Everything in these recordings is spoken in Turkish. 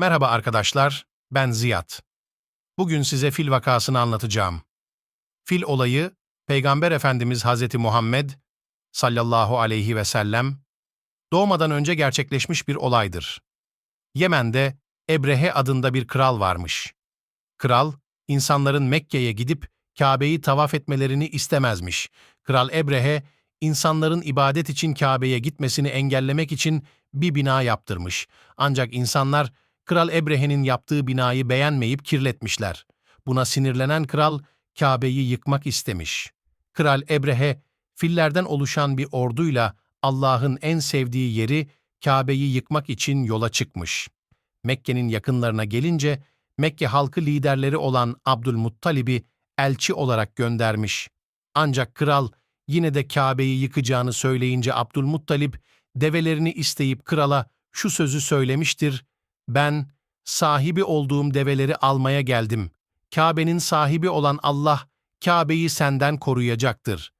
Merhaba arkadaşlar, ben Ziyad. Bugün size fil vakasını anlatacağım. Fil olayı, Peygamber Efendimiz Hazreti Muhammed sallallahu aleyhi ve sellem doğmadan önce gerçekleşmiş bir olaydır. Yemen'de Ebrehe adında bir kral varmış. Kral, insanların Mekke'ye gidip Kabe'yi tavaf etmelerini istemezmiş. Kral Ebrehe, insanların ibadet için Kabe'ye gitmesini engellemek için bir bina yaptırmış. Ancak insanlar Kral Ebrehe'nin yaptığı binayı beğenmeyip kirletmişler. Buna sinirlenen kral Kabe'yi yıkmak istemiş. Kral Ebrehe, fillerden oluşan bir orduyla Allah'ın en sevdiği yeri Kabe'yi yıkmak için yola çıkmış. Mekke'nin yakınlarına gelince Mekke halkı liderleri olan Abdülmuttalib'i elçi olarak göndermiş. Ancak kral yine de Kabe'yi yıkacağını söyleyince Abdülmuttalip develerini isteyip krala şu sözü söylemiştir. Ben sahibi olduğum develeri almaya geldim. Kabe'nin sahibi olan Allah Kabe'yi senden koruyacaktır.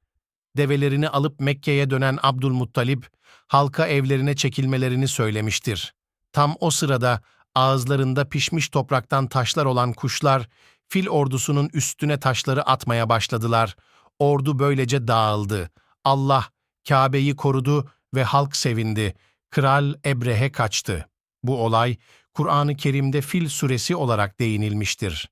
Develerini alıp Mekke'ye dönen Abdülmuttalip halka evlerine çekilmelerini söylemiştir. Tam o sırada ağızlarında pişmiş topraktan taşlar olan kuşlar fil ordusunun üstüne taşları atmaya başladılar. Ordu böylece dağıldı. Allah Kabe'yi korudu ve halk sevindi. Kral Ebrehe kaçtı. Bu olay Kur'an-ı Kerim'de Fil suresi olarak değinilmiştir.